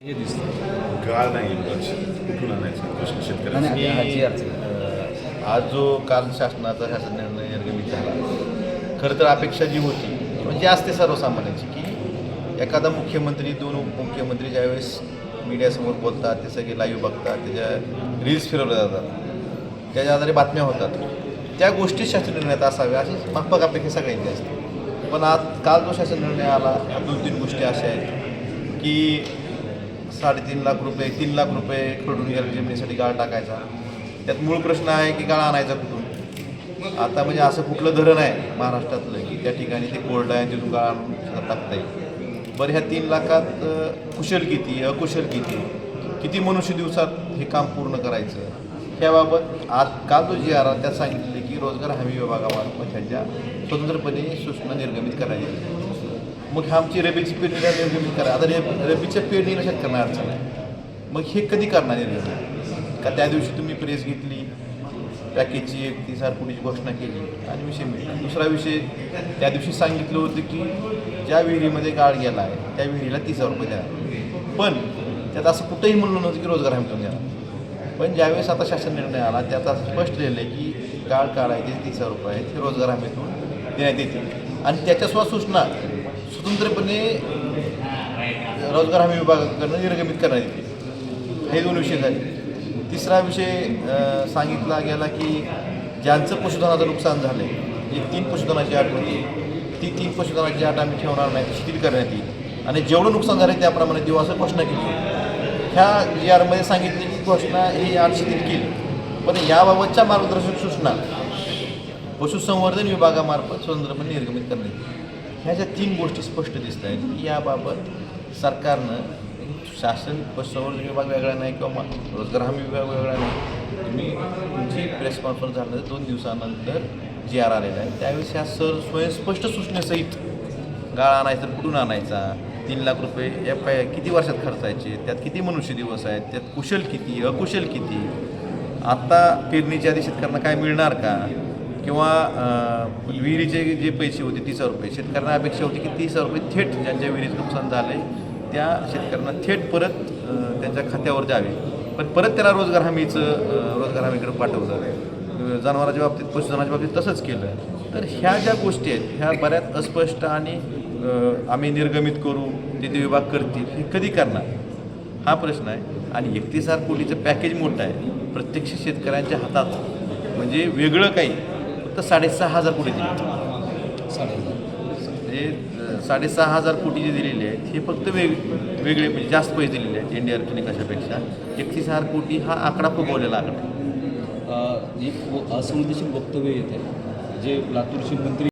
हे दिसतं. गाळ नाही कुठून आणायचा? प्रश्न आज जो काल शासनाचा शासन निर्णय निर्गमित झाला खरं तर अपेक्षा जी होती म्हणजे असते सर्वसामान्यांची की एखादा मुख्यमंत्री दोन उपमुख्यमंत्री ज्यावेळेस मीडियासमोर बोलतात ते सगळे लाईव्ह बघतात त्याच्या रील्स फिरवल्या जातात त्याच्या आधारे बातम्या होतात त्या गोष्टी शासन निर्णयात असाव्या अशी माफक अपेक्षा सगळ्यांची असते. पण आज काल जो शासन निर्णय आला दोन तीन गोष्टी अशा आहेत की साडेतीन लाख रुपये तीन लाख रुपये खडून गेले जमिनीसाठी गाळ टाकायचा. त्यात मूळ प्रश्न आहे की गाळ आणायचा कुठून? आता म्हणजे असं कुठलं धरण आहे महाराष्ट्रातलं की त्या ठिकाणी ते कोरडं आहे तिथून गाळ आणून टाकता येईल? बरं ह्या तीन लाखात कुशल किती अकुशल किती? किती मनुष्य दिवसात हे काम पूर्ण करायचं? ह्याबाबत आज काल जो जी आर त्यात सांगितले की रोजगार हमी विभागामार्फत ह्याच्या स्वतंत्रपणे सूचना निर्गमित करायची मग आमची रबीची पेरणीला निर्गमित करा? आता रेब रबीच्या पेरणीला शेतकऱ्यांना अडचण आहे. मग हे कधी करणार आहे का त्या दिवशी तुम्ही प्रेस घेतली पॅकेजची एक ती सारपुडीची घोषणा केली आणि विषय मिळला दुसरा विषय त्या दिवशी सांगितलं होतं की ज्या विहिरीमध्ये गाळ गेला आहे त्या विहिरीला तीस हजार रुपये द्या. पण त्यात असं कुठंही म्हणलं नव्हतं की रोजगार हमीतून द्या. पण ज्यावेळेस आता शासन निर्णय आला त्यात असं स्पष्ट लिहिलं आहे की गाळ काढायचे तीस हजार रुपये आहेत हे रोजगार हमीतून देण्यात येतील. आणि त्याच्यासुद्धा सूचना स्वतंत्रपणे रोजगार हमी विभागाकडनं निर्गमित करण्यात येते. हे दोन विषय झाले. तिसरा विषय सांगितला गेला की ज्यांचं पशुधनाचं नुकसान झालं आहे एक तीन पशुधनाची अट होती ती तीन पशुधनाची अट आम्ही ठेवणार नाही शिथिल करण्यात येईल. आणि जेवढं नुकसान झालं आहे त्याप्रमाणे देऊ असं घोषणा केली. ह्या जी आरमध्ये सांगितली की घोषणा ही आठ शिथिल केली. पण याबाबतच्या मार्गदर्शक सूचना पशुसंवर्धन विभागामार्फत स्वतंत्रपणे निर्गमित करण्यात येईल. ह्या ज्या तीन गोष्टी स्पष्ट दिसत आहेत की याबाबत सरकारनं शासन पशुसंवर्धन विभाग वेगळा नाही किंवा रोजगार हमी विभाग वेगळा नाही. तुम्ही तुमची प्रेस कॉन्फरन्स झाल्यानंतर दोन दिवसानंतर जी आर आलेला आहे. त्यावेळेस ह्या सर स्वयंस्पष्ट सूचनेसहित गाळ आणायचा तर कुठून आणायचा तीन लाख रुपये या पै किती वर्षात खर्चायचे त्यात किती मनुष्य दिवस आहेत त्यात कुशल किती अकुशल किती आत्ता पेरणीच्या आधी शेतकऱ्यांना काय मिळणार का? किंवा विहिरीचे जे पैसे होते तीस हजार रुपये. शेतकऱ्यांना अपेक्षा होती की तीस हजार रुपये थेट ज्यांच्या विहिरीचं नुकसान झालं आहे त्या शेतकऱ्यांना थेट परत त्यांच्या खात्यावर द्यावे. पण परत त्याला रोजगार हमीचं रोजगार हमीकडे पाठवलं जनावरांच्या बाबतीत पशुधनाच्या बाबतीत तसंच केलं. तर ह्या ज्या गोष्टी आहेत ह्या बऱ्याच अस्पष्ट आणि आम्ही निर्गमित करू ते ते विभाग करतील हे कधी करणार? हा प्रश्न आहे. आणि एकतीस हजार कोटीचं पॅकेज मोठं आहे. प्रत्यक्ष शेतकऱ्यांच्या हातात. म्हणजे वेगळं काही. फक्त साडेसहा हजार कोटी दिले. म्हणजे, साडेचार साडेसहा हजार कोटी जे दिलेले आहेत हे फक्त वेग वेगळे म्हणजे जास्त पैसे दिलेले आहेत एन डी आर निकषापेक्षा एकतीस हजार कोटी हा आकडा फुगवलेला आकडा एक व- असंवेदनशील वक्तव्य येते जे लातूरचे मंत्री